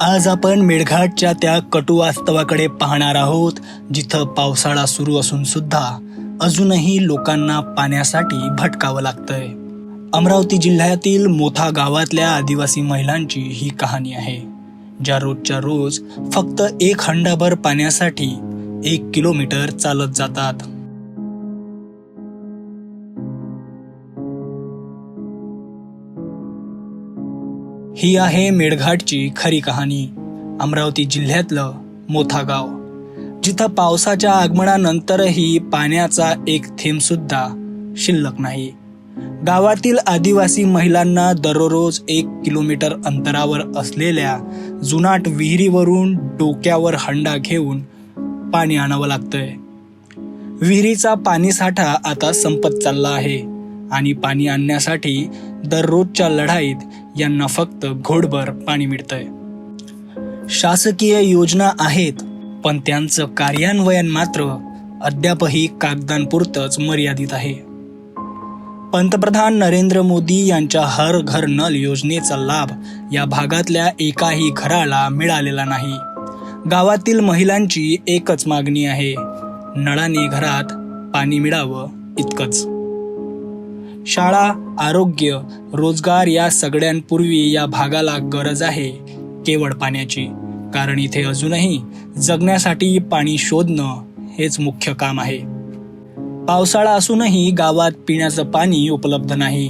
आज आपण मेळघाटच्या त्या कटू वास्तवाकडे पाहणार आहोत जिथं पावसाळा सुरू असून सुद्धा अजूनही लोकांना पाण्यासाठी भटकावं लागतंय. अमरावती जिल्ह्यातील मोथा गावातल्या आदिवासी महिलांची ही कहाणी आहे ज्या रोजच्या रोज फक्त एक हंडाभर पाण्यासाठी एक किलोमीटर चालत जातात. ही आहे मेळघाटची खरी कहाणी. अमरावती जिल्ह्यातलं मोठा गाव. जिथं पावसाच्या आगमनानंतरही पाण्याचा एक थेंबसुद्धा शिल्लक नाही. गावातील आदिवासी महिलांना दररोज एक किलोमीटर अंतरावर असलेल्या जुनाट विहिरीवरून डोक्यावर हंडा घेऊन पाणी आणावं लागतंय. विहिरीचा पाणीसाठा आता संपत चालला आहे आणि पाणी आणण्यासाठी दररोजच्या लढाईत यांना फक्त घोडभर पाणी मिळतंय. शासकीय योजना आहेत पण त्यांचं कार्यान्वयन मात्र अद्यापही कागदांपुरतच मर्यादित आहे. पंतप्रधान नरेंद्र मोदी यांच्या हर घर नल योजनेचा लाभ या भागातल्या एकाही घराला मिळालेला नाही. गावातील महिलांची एकच मागणी आहे नळाने घरात पाणी मिळावं इतकंच. शाळा आरोग्य रोजगार या सगळ्यांपूर्वी या भागाला गरज आहे केवळ पाण्याची. कारण इथे अजूनही जगण्यासाठी पाणी शोधणं हेच मुख्य काम आहे. पावसाळा असूनही गावात पिण्याचं पाणी उपलब्ध नाही.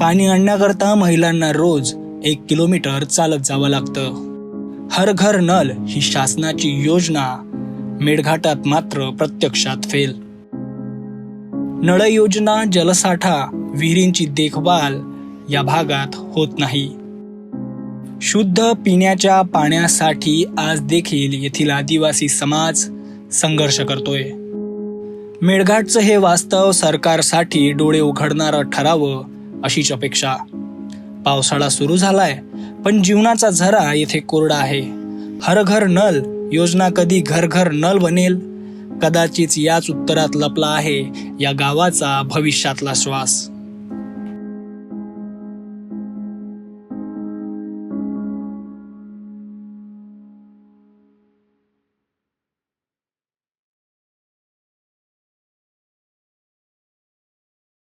पाणी आणण्याकरता महिलांना रोज एक किलोमीटर चालत जावं लागतं. हर घर नल ही शासनाची योजना. मेळघाटात मात्र प्रत्यक्षात फेल. नळ योजना जलसाठा विहिरींची देखभाल या भागात होत नाही. शुद्ध पिण्याच्या पाण्यासाठी आज देखील येथील आदिवासी समाज संघर्ष करतोय. मेळघाटचं हे वास्तव सरकारसाठी डोळे उघडणारं ठरावं अशीच अपेक्षा. पावसाळा सुरू झालाय पण जीवनाचा झरा येथे कोरडा आहे. हर घर नल योजना कधी घर घर नल बनेल? कदाचित याच उत्तरात लपला आहे या गावाचा भविष्यातला श्वास.